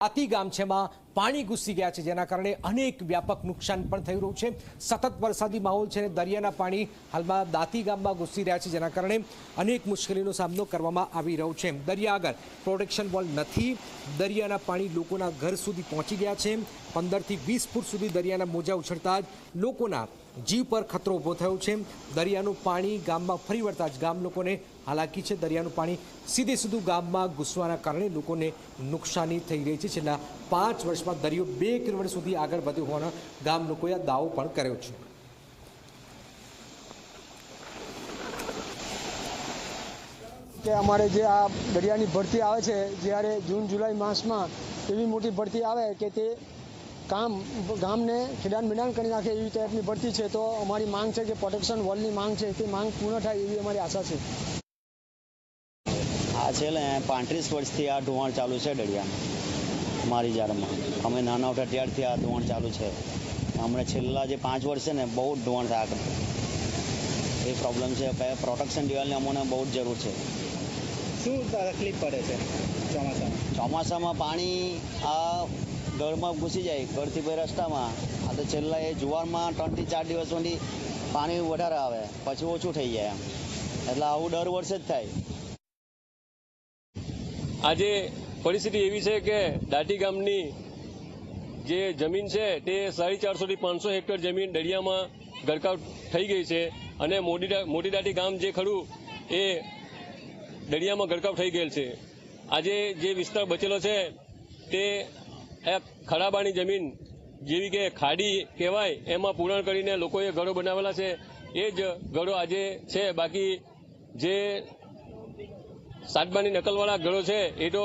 આતી ગામ છે એમાં પાણી ઘૂસી ગયા છે, જેના કારણે અનેક વ્યાપક નુકસાન પણ થઈ રહ્યું છે. સતત વરસાદી માહોલ છે અને દરિયાના પાણી હાલમાં દાંતી ગામમાં ઘૂસી રહ્યા છે, જેના કારણે અનેક મુશ્કેલીનો સામનો કરવામાં આવી રહ્યો છે. દરિયા આગળ પ્રોટેક્શન વોલ નથી. દરિયાના પાણી લોકોના ઘર સુધી પહોંચી ગયા છે. પંદરથી વીસ ફૂટ સુધી દરિયાના મોજા ઉછળતા જ લોકોના જીવ પર ખતરો ઊભો થયો છે. દરિયાનું પાણી ગામમાં ફરી વળતા જ ગામ લોકોને હાલાકી છે. દરિયાનું પાણી સીધે સીધું ગામમાં ઘૂસવાના કારણે લોકોને નુકસાની થઈ રહી છે. છેલ્લા પાંચ વર્ષમાં દરિયો બે કિલોમીટર સુધી આગળ વધ્યો હોવાનો ગામ લોકોએ દાવો પણ કર્યો છે. કે અમારે જે આ દરિયાની ભરતી આવે છે જ્યારે જૂન જુલાઈ માસમાં એવી મોટી ભરતી આવે કે તે કામ ગામને ખેડાણ મેદાન કરી નાખે એવી ટાઈપની ભરતી છે તો અમારી માંગ છે કે પ્રોટેક્શન વોલની માંગ છે તે માંગ પૂર્ણ થાય એવી અમારી આશા છે. આ છેલ્લે પાંત્રીસ વર્ષથી આ ધોવાણ ચાલુ છે દરિયામાં. મારી જારમાં. અમે નાના ઉઠા ત્યારથી આ ધોવાણ ચાલુ છે. હમણાં છેલ્લા જે પાંચ વર્ષ છે ને બહુ જ ધોવાણ થયા કરે એ પ્રોબ્લેમ છે કે પ્રોટેક્શન દિવાલની અમને બહુ જ જરૂર છે. શું તકલીફ પડે છે ચોમાસામાં? ચોમાસામાં પાણી આ ઘરમાં ઘૂસી જાય ઘરથી ભાઈ રસ્તામાં. આ તો છેલ્લા એ જુવારમાં ત્રણથી ચાર દિવસ સુધી પાણી વધારે આવે. પછી ઓછું થઈ જાય એમ. એટલે આવું દર વર્ષે જ થાય. આજે પરિસ્થિતિ એવી છે કે દાટી ગામની જે જમીન છે તે સાડી ચારસોથી પાંચસો હેક્ટર જમીન દરિયામાં ગરકાવ થઈ ગઈ છે અને મોટી મોટી દાટી ગામ જે ખરું એ દરિયામાં ગરકાવ થઈ ગયેલ છે. આજે જે વિસ્તાર બચેલો છે તે ખરાબાની જમીન જેવી કે ખાડી કહેવાય એમાં પૂરણ કરીને લોકોએ ઘરો બનાવેલા છે. એ જ ઘરો આજે છે. બાકી જે સાતબાની નકલવાળા ઘરો છે એ તો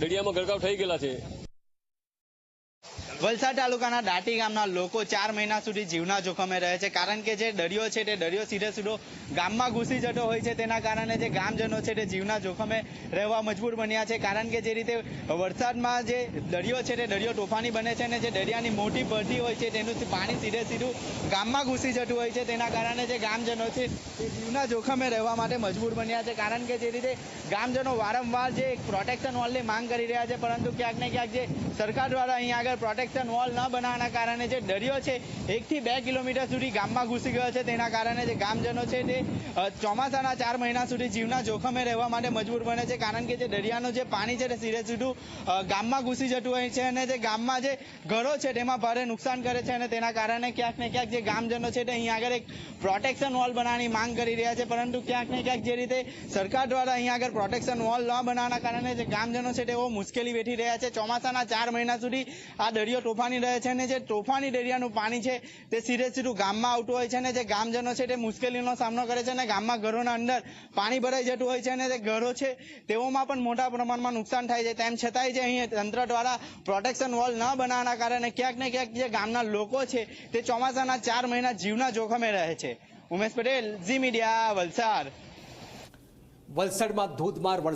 દરિયામાં ગરકાવ થઈ ગયેલા છે. વલસાડ તાલુકાના દાટી ગામના લોકો ચાર મહિના સુધી જીવના જોખમે રહે છે. કારણ કે જે દરિયો છે તે દરિયો સીધે સીધો ગામમાં ઘૂસી જતો હોય છે. તેના કારણે જે ગામજનો છે તે જીવના જોખમે રહેવા મજબૂર બન્યા છે. કારણ કે જે રીતે વરસાદમાં જે દરિયો છે તે દરિયો તોફાની બને છે અને જે દરિયાની મોટી ભરતી હોય છે તેનું પાણી સીધે સીધું ગામમાં ઘૂસી જતું હોય છે. તેના કારણે જે ગામજનો છે તે જીવના જોખમે રહેવા માટે મજબૂર બન્યા છે. કારણ કે જે રીતે ગામજનો વારંવાર જે પ્રોટેક્શન વોલની માંગ કરી રહ્યા છે. પરંતુ ક્યાંક ને ક્યાંક જે સરકાર દ્વારા અહીં આગળ પ્રોટેક્શન વોલ ન બનાવવાના કારણે જે દરિયો છે, એકથી બે કિલોમીટર સુધી ગામમાં ઘૂસી ગયો છે. તેના કારણે જે ગામજનો છે તે ચોમાસાના ચાર મહિના સુધી જીવના જોખમે રહેવા માટે મજબૂર બને છે. કારણ કે જે દરિયાનું જે પાણી છે તે સીધે સીધું ગામમાં ઘૂસી જતું હોય છે અને જે ગામમાં જે ઘરો છે તેમાં ભારે નુકસાન કરે છે અને તેના કારણે ક્યાંક ને ક્યાંક જે ગામજનો છે તે અહીં આગળ એક પ્રોટેક્શન વોલ બનાવવાની માંગ કરી રહ્યા છે. પરંતુ ક્યાંક ને ક્યાંક જે રીતે સરકાર દ્વારા અહીં આગળ પ્રોટેક્શન વોલ ન બનાવવાના કારણે જે ગામજનો છે તેઓ મુશ્કેલી વેઠી રહ્યા છે. ચોમાસાના ચાર મહિના સુધી આ દરિયો તોફાની રહે છે અને જે તોફાની દરિયાનું પાણી છે તે સીધે સીધું ગામમાં આવતું હોય છે અને જે ગામજનો છે તે મુશ્કેલીનો સામનો કરે છે અને ગામમાં ઘરોના અંદર પાણી ભરાઈ જતું હોય છે અને જે ઘરો છે તેઓમાં પણ મોટા પ્રમાણમાં નુકસાન થાય છે. તેમ છતાંય જે અહીં તંત્ર દ્વારા પ્રોટેક્શન વોલ ન બનાવવાના કારણે ક્યાંક ને ક્યાંક જે ગામના લોકો છે તે ચોમાસાના ચાર મહિના જીવના જોખમે રહે છે. Umesh Patel, Zee media, Valsad. વલસાડમાં ધોધમાર